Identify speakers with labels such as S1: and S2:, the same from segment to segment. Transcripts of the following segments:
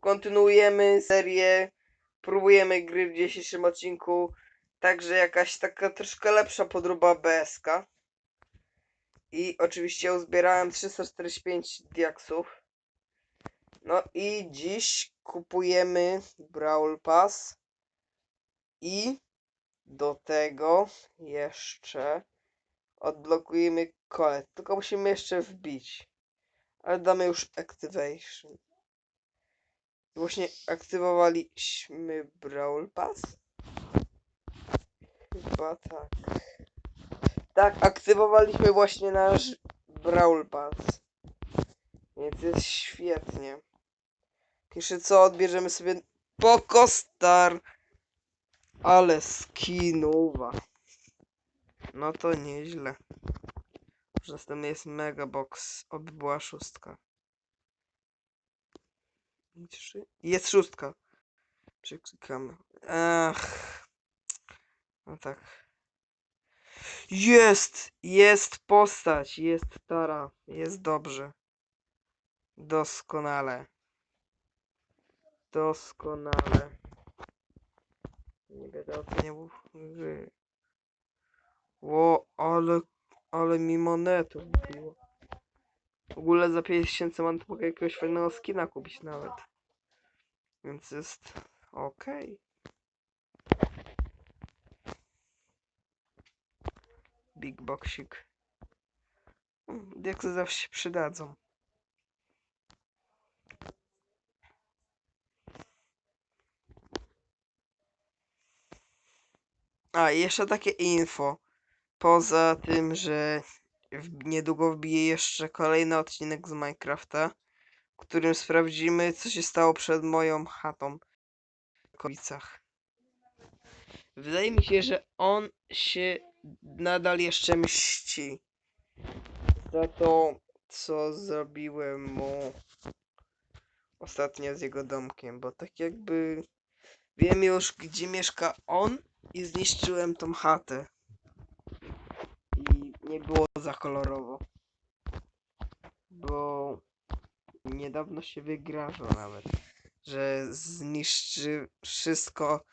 S1: kontynuujemy serię, próbujemy gry w dzisiejszym odcinku, także jakaś taka troszkę lepsza podróba BSK. I oczywiście uzbierałem 345 diaksów. No i dziś kupujemy Brawl Pass i do tego jeszcze odblokujemy kole. Tylko musimy jeszcze wbić. Ale damy już Activation. Właśnie aktywowaliśmy Brawl Pass? Chyba tak. Tak, aktywowaliśmy właśnie nasz Brawl Pass. Więc jest świetnie. Pierwsze co, odbierzemy sobie Pokostar. Ale skinuwa. No to nieźle. Następny jest Megabox. Oby była szóstka. Jest szóstka. Przeklikamy. Ach. No tak. Jest! Jest postać. Jest Tara. Jest dobrze. Doskonale. Doskonale. Nie będę oceniał gry. Ło, ale, ale mi monetów było. W ogóle za 5000 man mogę jakiegoś fajnego skina kupić nawet. Więc jest okej. Big boxik. Jak zawsze się przydadzą. A, jeszcze takie info. Poza tym, że niedługo wbije jeszcze kolejny odcinek z Minecrafta, w którym sprawdzimy, co się stało przed moją chatą w Kowicach. Wydaje mi się, że on się nadal jeszcze mści za to, co zrobiłem mu ostatnio z jego domkiem, bo tak jakby wiem już, gdzie mieszka on i zniszczyłem tą chatę. Nie było za kolorowo. Bo niedawno się wygrażał nawet, że zniszczy wszystko,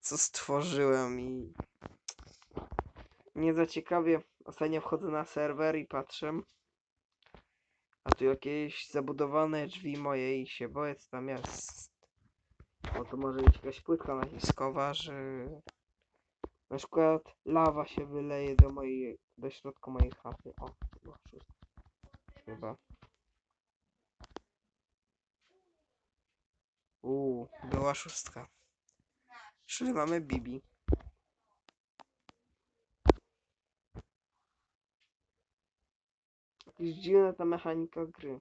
S1: co stworzyłem i nie za ciekawie. Ostatnio wchodzę na serwer i patrzę. A tu jakieś zabudowane drzwi moje i się boję co tam jest. Bo to może być jakaś płytka naciskowa, że na przykład lawa się wyleje do mojej, do środka mojej chaty. O, chyba szóstka. Chyba. Uuu, była szóstka. Czyli mamy Bibi. Dziwna ta mechanika gry.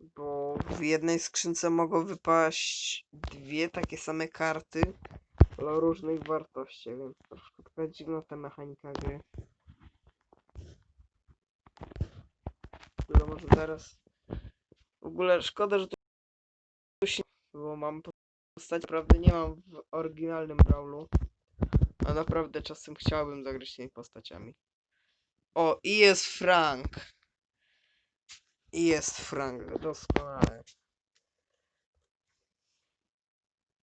S1: Bo w jednej skrzynce mogą wypaść dwie takie same karty o różnych wartościach, więc troszkę taka dziwna ta mechanika gry. Ale może teraz... W ogóle szkoda, że tu się... Bo mam postać, naprawdę nie mam w oryginalnym Brawlu. A naprawdę czasem chciałbym zagrać tymi postaciami. O, i jest Frank. I jest Frank, doskonale.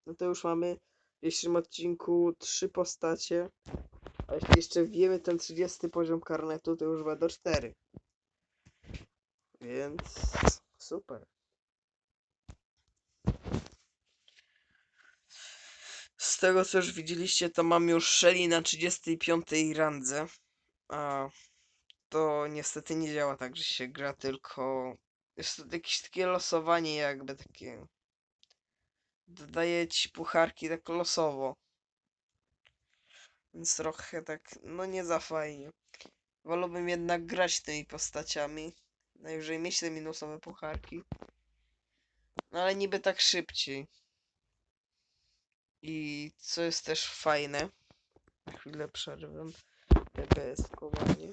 S1: No to już mamy w dzisiejszym odcinku trzy postacie. A jeśli jeszcze wiemy ten 30 poziom karnetu, to już będą cztery. Więc super. Z tego co już widzieliście, to mam już Shelly na 35 randze. A to niestety nie działa tak, że się gra tylko. Jest to jakieś takie losowanie, jakby takie. Dodaje ci pucharki tak losowo. Więc trochę tak, no nie za fajnie. Wolałbym jednak grać tymi postaciami. Najwyżej mieć te minusowe pucharki. No ale niby tak szybciej. I co jest też fajne. Chwilę przerwę. TBS kowanie.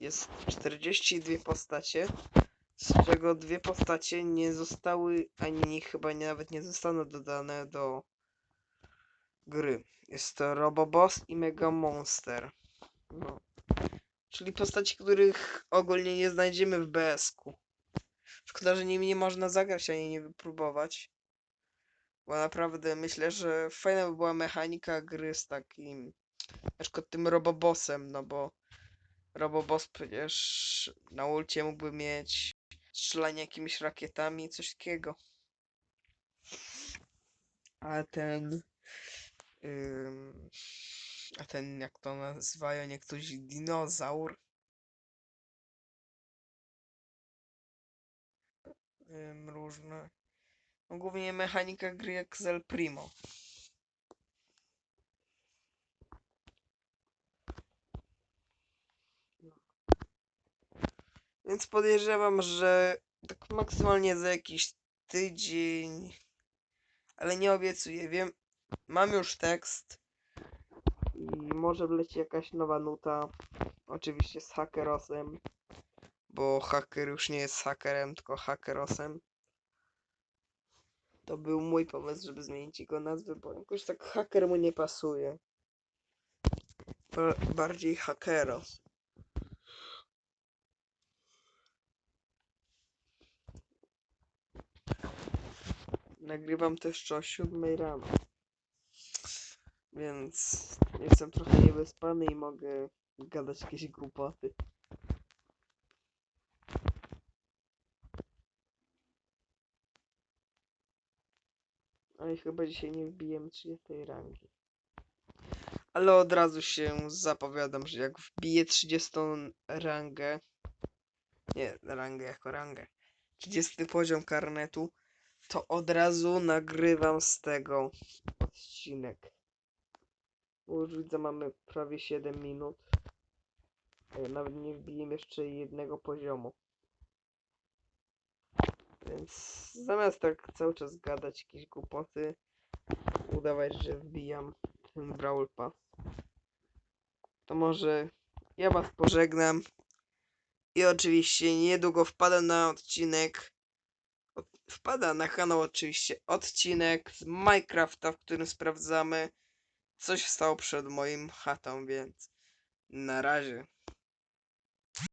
S1: Jest 42 postacie. Z czego dwie postacie nie zostały, ani chyba nie, nawet nie zostaną dodane do gry. Jest to Roboboss i Mega Monster. No. Czyli postaci, których ogólnie nie znajdziemy w BS-ku. Szkoda, że nimi nie można zagrać ani nie wypróbować. Bo naprawdę myślę, że fajna by była mechanika gry z takim na przykład tym Robobossem, no bo Roboboss przecież na ulcie mógłby mieć strzelanie jakimiś rakietami, coś takiego. A ten ym, a ten jak to nazywają niektórzy dinozaur ym, różne no głównie mechanika gry jak z El Primo. Więc podejrzewam, że tak maksymalnie za jakiś tydzień, ale nie obiecuję, wiem, mam już tekst i może wleci jakaś nowa nuta, oczywiście z hackerosem, bo hacker już nie jest hackerem, tylko hackerosem. To był mój pomysł, żeby zmienić jego nazwę, bo jakoś tak hacker mu nie pasuje. Ba- Bardziej hackeros. Nagrywam też o 7 rano. Więc jestem trochę niewyspany i mogę gadać jakieś głupoty. Ale chyba dzisiaj nie wbijemy 30 rangi. Ale od razu się zapowiadam, że jak wbiję 30 rangę, nie rangę jako rangę, 30 poziom karnetu, to od razu nagrywam z tego odcinek. Bo już widzę, mamy prawie 7 minut. Ja nawet nie wbiłem jeszcze jednego poziomu. Więc zamiast tak cały czas gadać jakieś głupoty, udawać, że wbijam ten Brawl Pass, to może ja was pożegnam. I oczywiście niedługo wpada na odcinek. Wpada na kanał oczywiście odcinek z Minecrafta, w którym sprawdzamy, co się stało przed moim chatą, więc na razie.